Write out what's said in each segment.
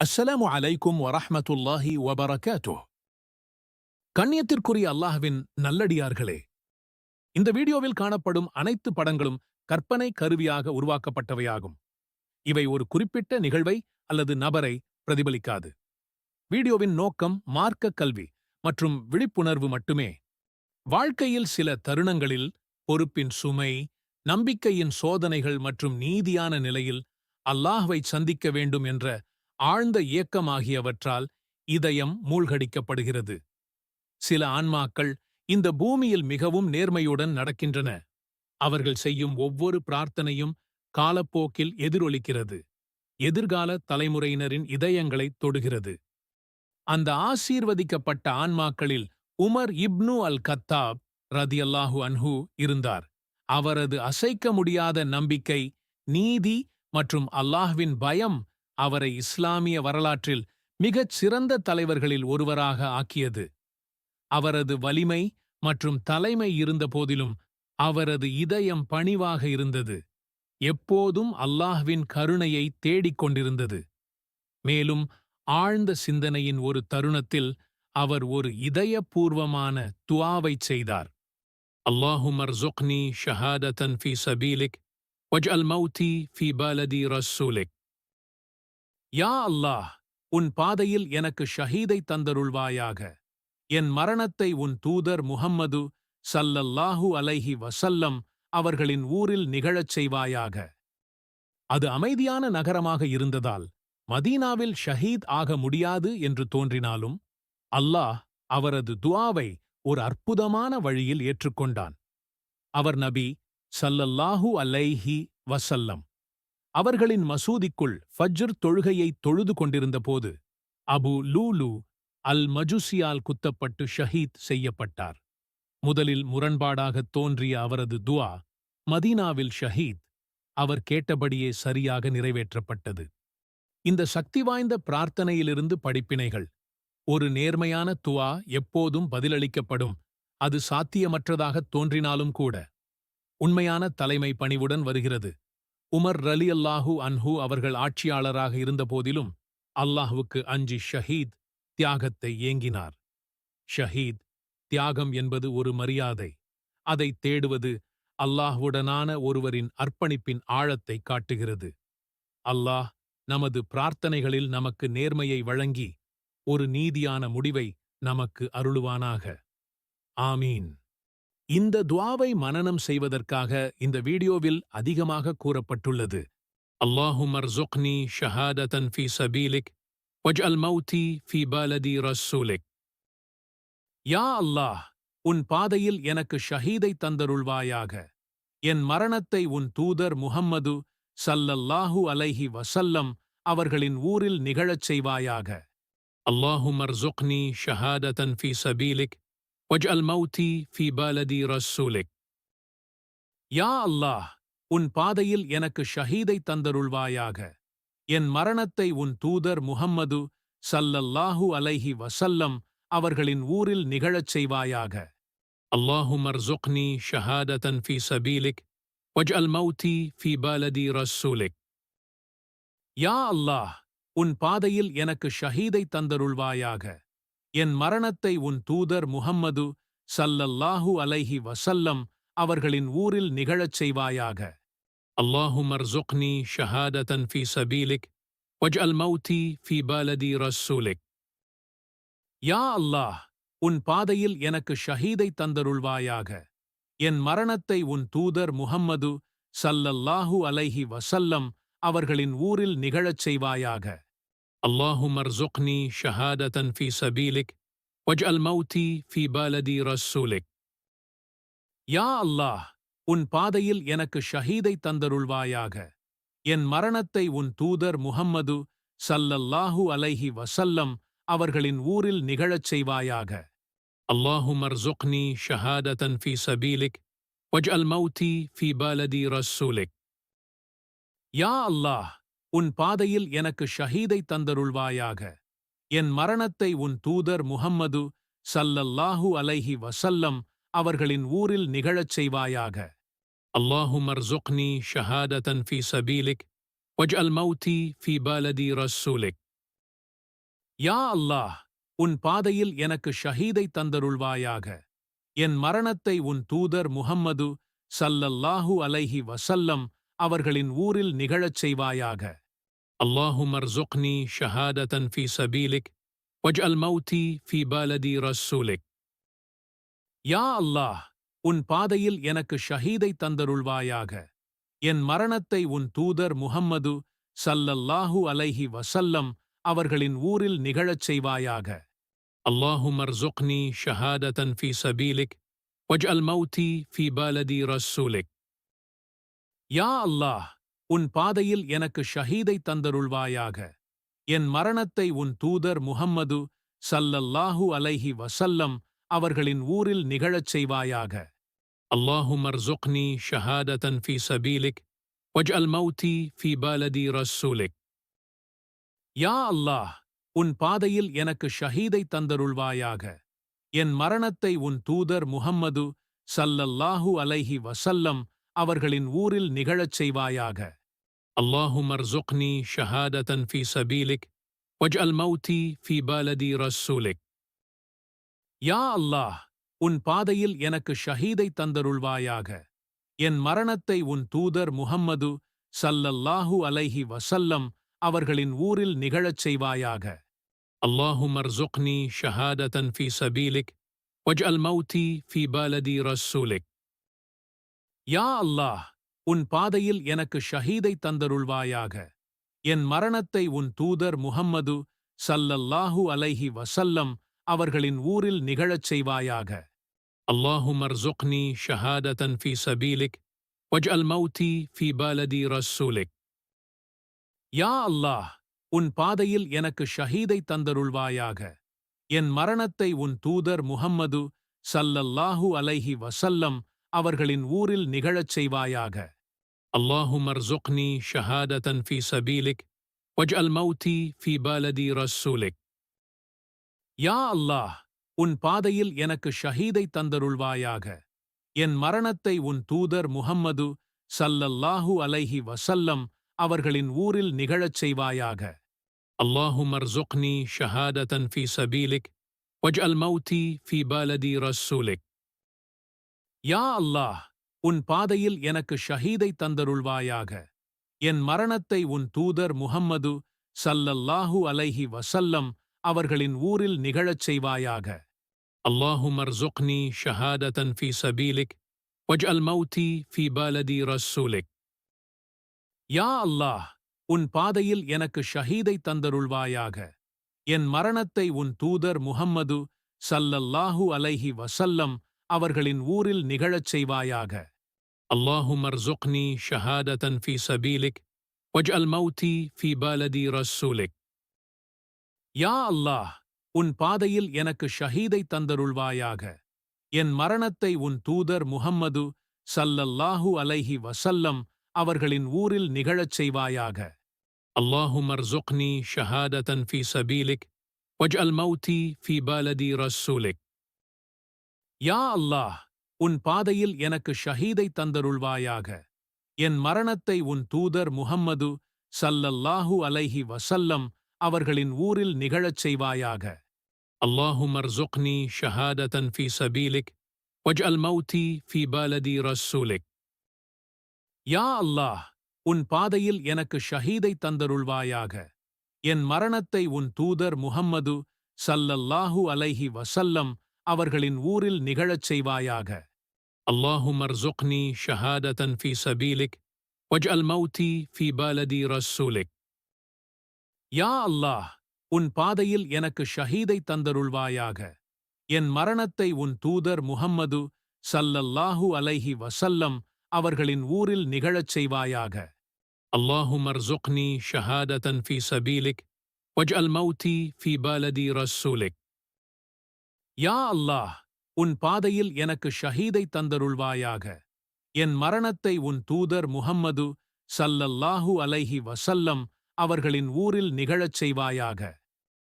அஸ்ஸலாமு அலைக்கும் வரஹமத்துல்லாஹி வபரகாத்துஹ். கண்ணியத்திற்குரிய அல்லாஹ்வின் நல்லடியார்களே இந்த வீடியோவில் காணப்படும் அனைத்து படங்களும் கற்பனை கருவியாக உருவாக்கப்பட்டவையாகும். இவை ஒரு குறிப்பிட்ட நிகழ்வை அல்லது நபரை பிரதிபலிக்காது. வீடியோவின் நோக்கம் மார்க்க கல்வி மற்றும் விழிப்புணர்வு மட்டுமே. வாழ்க்கையில் சில தருணங்களில் பொறுப்பின் சுமை நம்பிக்கையின் சோதனைகள் மற்றும் நீதியான நிலையில் அல்லாஹ்வை சந்திக்க வேண்டும் என்ற ஆழ்ந்த இயக்கமாகியவற்றால் இதயம் மூழ்கடிக்கப்படுகிறது. சில ஆன்மாக்கள் இந்த பூமியில் மிகவும் நேர்மையுடன் நடக்கின்றன. அவர்கள் செய்யும் ஒவ்வொரு பிரார்த்தனையும் காலப்போக்கில் எதிரொலிக்கிறது. எதிர்கால தலைமுறையினரின் இதயங்களை தொடுகிறது. அந்த ஆசீர்வதிக்கப்பட்ட ஆன்மாக்களில் உமர் இப்னு அல் கத்தாப் ரதியல்லாஹு அன்ஹு இருந்தார். அவரது அசைக்க முடியாத நம்பிக்கை நீதி மற்றும் அல்லாஹ்வின் பயம் அவரை இஸ்லாமிய வரலாற்றில் மிகச் சிறந்த தலைவர்களில் ஒருவராக ஆக்கியது. அவரது வலிமை மற்றும் தலைமை இருந்த போதிலும் அவரது இதயம் பணிவாக இருந்தது. எப்போதும் அல்லாஹ்வின் கருணையை தேடிக் கொண்டிருந்தது. மேலும் ஆழ்ந்த சிந்தனையின் ஒரு தருணத்தில் அவர் ஒரு இதயபூர்வமான துவாவைச் செய்தார். அல்லாஹுமர் மர்சுக்னி ஷஹாதன் ஃபி சபீலிக் வஜ் மௌதி ஃபி பாலதி ரசூலிக். யா அல்லாஹ் உன் பாதையில் எனக்கு ஷஹீதை தந்தருள்வாயாக. என் மரணத்தை உன் தூதர் முஹம்மது சல்லல்லாஹு அலைஹி வசல்லம் அவர்களின் ஊரில் நிகழச் செய்வாயாக. அது அமைதியான நகரமாக இருந்ததால் மதீனாவில் ஷஹீத் ஆக முடியாது என்று தோன்றினாலும் அல்லாஹ் அவரது துவாவை ஒரு அற்புதமான வழியில் ஏற்றுக்கொண்டான். அவர் நபி சல்லல்லாஹு அலைஹி வசல்லம் அவர்களின் மசூதிக்குள் ஃபஜ்ர் தொழுகையை தொழுது கொண்டிருந்தபோது அபு லூலு அல் மஜுசியால் குத்தப்பட்டு ஷஹீத் செய்யப்பட்டார். முதலில் முரண்பாடாகத் தோன்றிய அவரது துவா மதீனாவில் ஷஹீத் அவர் கேட்டபடியே சரியாக நிறைவேற்றப்பட்டது. இந்த சக்தி வாய்ந்த பிரார்த்தனையிலிருந்து படிப்பினைகள். ஒரு நேர்மையான துவா எப்போதும் பதிலளிக்கப்படும். அது சாத்தியமற்றதாகத் தோன்றினாலும் கூட. உண்மையான தலைமை பணிவுடன் வருகிறது. உமர் ரலி அல்லாஹூ அன்ஹு அவர்கள் ஆட்சியாளராக இருந்தபோதிலும் அல்லாஹுவுக்கு அஞ்சி ஷஹீத் தியாகத்தை ஏங்கினார். ஷஹீத் தியாகம் என்பது ஒரு மரியாதை. அதை தேடுவது அல்லாஹ்வுடனான ஒருவரின் அர்ப்பணிப்பின் ஆழத்தை காட்டுகிறது. அல்லாஹ் நமது பிரார்த்தனைகளில் நமக்கு நேர்மையை வழங்கி ஒரு நீதியான முடிவை நமக்கு அருளுவானாக. ஆமீன். இந்த துவாவை மனனம் செய்வதற்காக இந்த வீடியோவில் அதிகமாக கூறப்பட்டுள்ளது. அல்லாஹுமர் ஜொக்னி ஷஹாதன் ஃபி சபீலிக் வஜ் அல் மௌதி ஃபி பாலதி ரசூலிக். யா அல்லாஹ் உன் பாதையில் எனக்கு ஷஹீதை தந்தருள்வாயாக. என் மரணத்தை உன் தூதர் முஹம்மது சல்லல்லாஹு அலைஹி வசல்லம் அவர்களின் ஊரில் நிகழச் செய்வாயாக. அல்லாஹுமர் ஜொக்னி ஷஹாதன் ஃபி சபீலிக் வஜ்அல் மௌதி ஃபி பாலதி ரசூலிக் யா அல்லாஹ் உன் பாதையில் எனக்கு ஷஹீதை தந்தருள்வாயாக. என் மரணத்தை உன் தூதர் முஹம்மது சல்லல்லாஹு அலைஹி வசல்லம் அவர்களின் ஊரில் நிகழச் செய்வாயாக. அல்லாஹுமர் ஜொக்னி ஷஹாதன் ஃபி சபீலிக் வஜ்அல் மௌதி ஃபி பாலதி ரசூலிக். யா அல்லாஹ் உன் பாதையில் எனக்கு ஷஹீதை தந்தருள்வாயாக. என் மரணத்தை உன் தூதர் முஹம்மது சல்லல்லாஹு அலைஹி வசல்லம் அவர்களின் ஊரில் நிகழச் செய்வாயாக. அல்லாஹு மர்சுக்னி ஷஹாதன் ஃபி சபீலிக் வஜ் அல் மௌதி ஃபி பாலதி ரசூலிக். யா அல்லாஹ் உன் பாதையில் எனக்கு ஷஹீதை தந்தருள்வாயாக. என் மரணத்தை உன் தூதர் முஹம்மது சல்லல்லாஹு அலைஹி வசல்லம் அவர்களின் ஊரில் நிகழச் செய்வாயாக. اللهم ارزقني شهادة في سبيلك واجعل موتي في بالدي رسولك யா அல்லாஹ் உன் பாதையில் எனக்கு ஷஹீதை தந்தருள்வாயாக என் மரணத்தை உன் தூதர் முஹம்மது சல்லல்லாஹு அலைஹி வசல்லம் அவர்களின் ஊரில் நிகழச் செய்வாயாக அல்லாஹும் அர்சுக்னி ஷஹாதத்தன் ஃபி சபீலிக் வஜ் மௌதி ஃபி பாலதி ரசூலிக் யா அல்லாஹ் உன் பாதையில் எனக்கு ஷஹீதை தந்தருள்வாயாக. என் மரணத்தை உன் தூதர் முஹம்மது சல்லல்லாஹு அலைஹி வசல்லம் அவர்களின் ஊரில் நிகழச் செய்வாயாக. அல்லாஹு ஜொக்னி ஷஹாதன் ஃபி சபீலிக் வஜ் அல் மௌதி ஃபி பாலதி ரசூலிக். யா அல்லாஹ் உன் பாதையில் எனக்கு ஷஹீதை தந்தருள்வாயாக. என் மரணத்தை உன் தூதர் முஹம்மது சல்லல்லாஹு அலைஹி வசல்லம் அவர்களின் ஊரில் நிகழச் செய்வாயாக. اللهم ارزقني شهادة في سبيلك واجعل موتي في بلد رسولك யா அல்லாஹ் உன் பாதையில் எனக்கு ஷஹீதை தந்தருள்வாயாக என் மரணத்தை உன் தூதர் முஹம்மது ஸல்லல்லாஹு அலைஹி வஸல்லம் அவர்களின் ஊரில் நிகழச் செய்வாயாக اللهم ارزقني شهادة في سبيلك واجعل موتي في بلد رسولك யா அல்லாஹ் உன் பாதையில் எனக்கு ஷஹீதை தந்தருள்வாயாக. என் மரணத்தை உன் தூதர் முஹம்மது சல்லல்லாஹு அலைஹி வசல்லம் அவர்களின் ஊரில் நிகழச் செய்வாயாக. அல்லாஹு மர்சுக்னி ஷஹாததன் ஃபி சபீலிக் வஜ் அல் மௌதி ஃபி பாலதி ரசூலிக். யா அல்லாஹ் உன் பாதையில் எனக்கு ஷஹீதை தந்தருள்வாயாக. என் மரணத்தை உன் தூதர் முஹம்மது சல்லல்லாஹு அலைஹி வசல்லம் அவர்களின் ஊரில் நிகழச் செய்வாயாக. اللهم ارزقني شهادة في سبيلك واجعل موتي في بلد رسولك யா அல்லாஹ் உன் பாதையில் எனக்கு ஷஹீதை தந்தருள்வாயாக என் மரணத்தை உன் தூதர் முஹம்மது ஸல்லல்லாஹு அலைஹி வஸல்லம் அவர்களின் ஊரில் நிகழச் செய்வாயாக اللهم ارزقني شهادة في سبيلك واجعل موتي في بلد رسولك யா அல்லாஹ் உன் பாதையில் எனக்கு ஷஹீதை தந்தருள்வாயாக. என் மரணத்தை உன் தூதர் முஹம்மது சல்லல்லாஹு அலைஹி வசல்லம் அவர்களின் ஊரில் நிகழச் செய்வாயாக. அல்லாஹு மர்சுக்னி ஷஹாதன் ஃபி சபீலிக் வஜ் அல் மௌதி ஃபி பாலதி ரசூலிக். யா அல்லாஹ் உன் பாதையில் எனக்கு ஷஹீதை தந்தருள்வாயாக. என் மரணத்தை உன் தூதர் முஹம்மது சல்லல்லாஹு அலைஹி வசல்லம் அவர்களின் ஊரில் நிகழச் செய்வாயாக. اللهم ارزقني شهادة في سبيلك واجعل موتي في بلد رسولك யா அல்லாஹ் உன் பாதையில் எனக்கு ஷஹீதை தந்தருள்வாயாக என் மரணத்தை உன் தூதர் முஹம்மது ஸல்லல்லாஹு அலைஹி வஸல்லம் அவர்களின் ஊரில் நிகழச் செய்வாயாக اللهم ارزقني شهادة في سبيلك واجعل موتي في بلد رسولك யா அல்லாஹ் உன் பாதையில் எனக்கு ஷஹீதை தந்தருள்வாயாக. என் மரணத்தை உன் தூதர் முஹம்மது சல்லல்லாஹு அலைஹி வசல்லம் அவர்களின் ஊரில் நிகழச் செய்வாயாக. அல்லாஹு மர்சுக்னி ஷஹாதன் ஃபி சபீலிக் வஜ் அல் ஃபி பலதி ரசூலிக். யா அல்லாஹ் உன் பாதையில் எனக்கு ஷஹீதை தந்தருள்வாயாக. என் மரணத்தை உன் தூதர் முஹம்மது சல்லல்லாஹு அலைஹி வசல்லம் அவர்களின் ஊரில் நிகழச் செய்வாயாக. اللهم ارزقني شهادة في سبيلك واجعل موتي في بلد رسولك யா அல்லாஹ் உன் பாதையில் எனக்கு ஷஹீதை தந்தருள்வாயாக என் மரணத்தை உன் தூதர் முஹம்மது ஸல்லல்லாஹு அலைஹி வஸல்லம் அவர்களின் ஊரில் நிகழச் செய்வாயாக اللهم ارزقني شهادة في سبيلك واجعل موتي في بلد رسولك யா அல்லாஹ் உன் பாதையில் எனக்கு ஷஹீதை தந்தருள்வாயாக. என் மரணத்தை உன் தூதர் முஹம்மது சல்லல்லாஹு அலைஹி வசல்லம் அவர்களின் ஊரில் நிகழச் செய்வாயாக. அல்லாஹு மர்சுக்னி ஷஹாதன் ஃபி சபீலிக் வஜ் அல் மௌதி ஃபி பலதி ரசூலிக். யா அல்லாஹ் உன் பாதையில் எனக்கு ஷஹீதை தந்தருள்வாயாக. என் மரணத்தை உன் தூதர் முஹம்மது சல்லல்லாஹு அலைஹி வசல்லம் அவர்களின் ஊரில் நிகழச் செய்வாயாக. اللهم ارزقني شهادة في سبيلك واجعل موتي في بلد رسولك யா அல்லாஹ் உன் பாதையில் எனக்கு ஷஹீதை தந்தருள்வாயாக என் மரணத்தை உன் தூதர் முஹம்மது ஸல்லல்லாஹு அலைஹி வஸல்லம் அவர்களின் ஊரில் நிகழச் செய்வாயாக اللهم ارزقني شهادة في سبيلك واجعل موتي في بلد رسولك யா அல்லாஹ் உன் பாதையில் எனக்கு ஷஹீதை தந்தருள்வாயாக. என் மரணத்தை உன் தூதர் முஹம்மது சல்லல்லாஹு அலைஹி வசல்லம் அவர்களின் ஊரில் நிகழச் செய்வாயாக.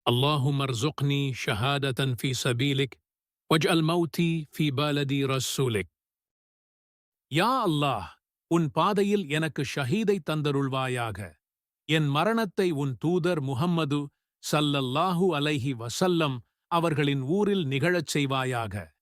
அல்லாஹு மர்சுக்னி ஷஹாதன் ஃபி சபீலிக் வஜ் அல் ஃபி பாலதி ரசூலிக். யா அல்லாஹ் உன் பாதையில் எனக்கு ஷஹீதை தந்தருள்வாயாக. என் மரணத்தை உன் தூதர் முஹம்மது சல்லல்லாஹு அலைஹி வசல்லம் அவர்களின் ஊரில் நிகழச் செய்வாயாக.